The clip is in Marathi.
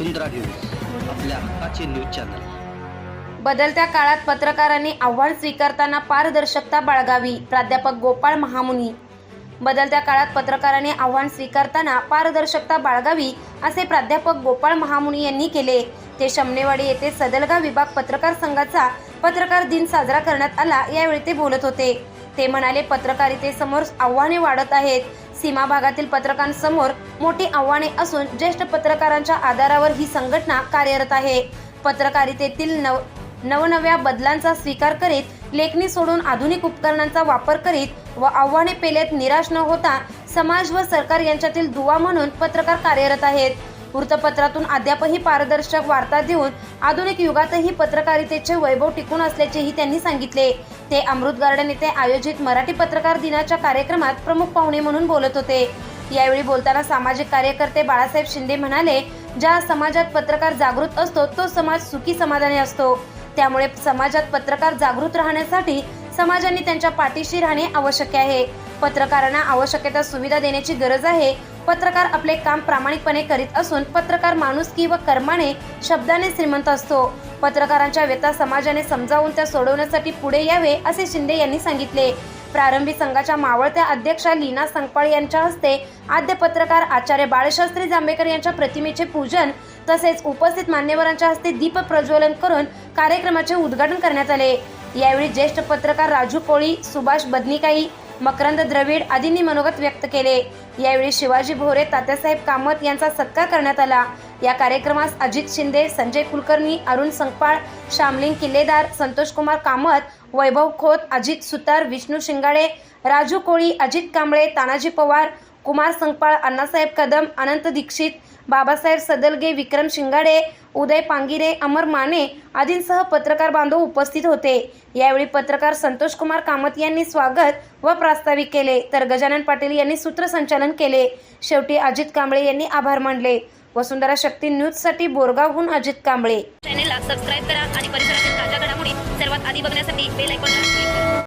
वसुंधरा न्यूज आपल्या हक्काचे न्यूज चॅनल. बदलत्या काळात पत्रकारांनी आव्हान स्वीकारताना पारदर्शकता बाळगावी प्राध्यापक गोपाळ महामुनी. बदलत्या काळात पत्रकारांनी आव्हान स्वीकारताना पारदर्शकता बाळगावी असे प्राध्यापक गोपाळ महामुनी यांनी केले. ते शमनेवाडी येथे सदलगा विभाग पत्रकार संघाचा पत्रकार दिन साजरा करण्यात आला यावेळी ते बोलत होते. ते म्हणाले पत्रकारितेसमोर आव्हाने वाढत आहेत. सीमा भागातील पत्रकारांसमोर मोठी आव्हाने असून ज्येष्ठ पत्रकारांच्या आधारावर ही संघटना कार्यरत आहे. पत्रकारितेतील नव नवनव्या बदलांचा स्वीकार करीत लेखणी सोडून आधुनिक उपकरणांचा वापर करीत व आव्हाने पेलेत निराश न होता समाज व सरकार यांच्यातील दुवा म्हणून पत्रकार कार्यरत आहेत. वृत्तपत्रातून अद्यापही पारदर्शक वार्ता देऊन आधुनिक युगातही पत्रकारितेचे वैभव टिकून असल्याचेही त्यांनी सांगितले. ते अमृत गार्डन येथे आयोजित मराठी पत्रकार दिनाच्या कार्यक्रमात प्रमुख पाहुणे म्हणून बोलत होते. यावेळी बोलताना सामाजिक कार्यकर्ते बाळासाहेब शिंदे म्हणाले ज्या समाजात पत्रकार जागृत असतो तो समाज सुखी समाधानी असतो. त्यामुळे समाजात पत्रकार जागृत राहण्यासाठी समाजाने त्यांच्या पाठीशी राहणे आवश्यक आहे. पत्रकारांना आवश्यक त्या सुविधा देण्याची गरज आहे. पत्रकार आपले काम प्रामाणिकपणे करीत असून पत्रकार माणुसकी व कर्माने शब्दाने श्रीमंत असतो. पत्रकारांच्या व्यथा समाजाने समजावून त्या सोडवण्यासाठी पुढे यावे असे शिंदे यांनी सांगितले. प्रारंभी संघाच्या मावळत्या अध्यक्षा लीना संकपाळ यांच्या हस्ते आद्य पत्रकार आचार्य बाळशास्त्री जांभेकर यांच्या प्रतिमेचे पूजन तसेच उपस्थित मान्यवरांच्या हस्ते दीप प्रज्वलन करून कार्यक्रमाचे उद्घाटन करण्यात आले. यावेळी ज्येष्ठ पत्रकार राजू कोळी सुभाष बदनिकाई मकरंद द्रविड आदींनी मनोगत व्यक्त केले. यावेळी शिवाजी भोरे तात्यासाहेब कामत यांचा सत्कार करण्यात आला. या कार्यक्रमास अजित शिंदे संजय कुलकर्णी अरुण संकपाळ श्यामलिंग किल्लेदार संतोष कुमार कामत वैभव खोत अजित सुतार विष्णू शिंगाडे राजू कोळी अजित कांबळे तानाजी पवार कुमार संकपाळ अण्णासाहेब कदम अनंत दीक्षित बाबासाहेब सदलगे विक्रम शिंगाडे उदय पांगिरे अमर माने आदींसह पत्रकार बांधव उपस्थित होते. यावेळी पत्रकार संतोष कुमार कामत यांनी स्वागत व प्रास्ताविक केले. तर गजानन पाटील यांनी सूत्रसंचालन केले. शेवटी अजित कांबळे यांनी आभार मानले. वसुंधरा शक्ती न्यूजसाठी बोरगावहून अजित कांबळे. चॅनेलला सबस्क्राईब करा आणि परिसरातील ताज्या घडामोडी सर्वात आधी बघण्यासाठी बेल आयकॉन